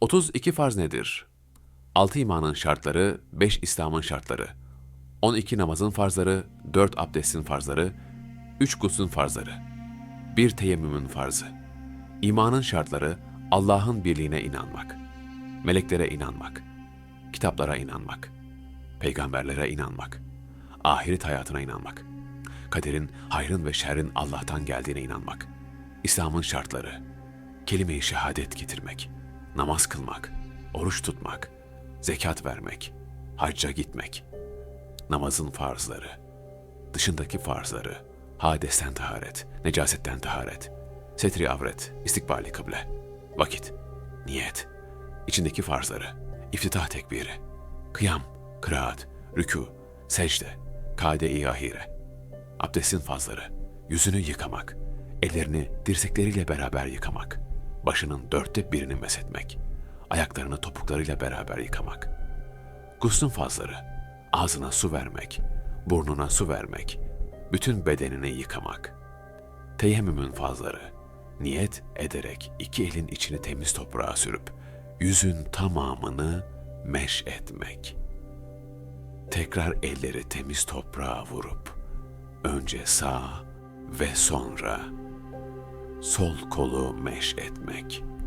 32 farz nedir? 6 imanın şartları, 5 İslam'ın şartları. 12 namazın farzları, 4 abdestin farzları, 3 guslün farzları. 1 teyemmümün farzı. İmanın şartları, Allah'ın birliğine inanmak. Meleklere inanmak. Kitaplara inanmak. Peygamberlere inanmak. Ahiret hayatına inanmak. Kaderin, hayrın ve şerrin Allah'tan geldiğine inanmak. İslam'ın şartları. Kelime-i şehadet getirmek. Namaz kılmak. Oruç tutmak. Zekat vermek. Hacca gitmek. Namazın farzları. Dışındaki farzları. Hadesten taharet. Necasetten taharet. Setri avret. istikbali kıble. Vakit. Niyet. İçindeki farzları. iftitah tekbiri. Kıyam. Kıraat. Rükû. Secde. Kade-i ahire. Abdestin fazları, yüzünü yıkamak, ellerini dirsekleriyle beraber yıkamak, başının dörtte birini mesetmek, ayaklarını topuklarıyla beraber yıkamak. Guslün fazları, ağzına su vermek, burnuna su vermek, bütün bedenini yıkamak. Teyemmümün fazları, niyet ederek iki elin içini temiz toprağa sürüp, yüzün tamamını meş etmek. Tekrar elleri temiz toprağa vurup, önce sağ ve sonra sol kolu meş etmek.''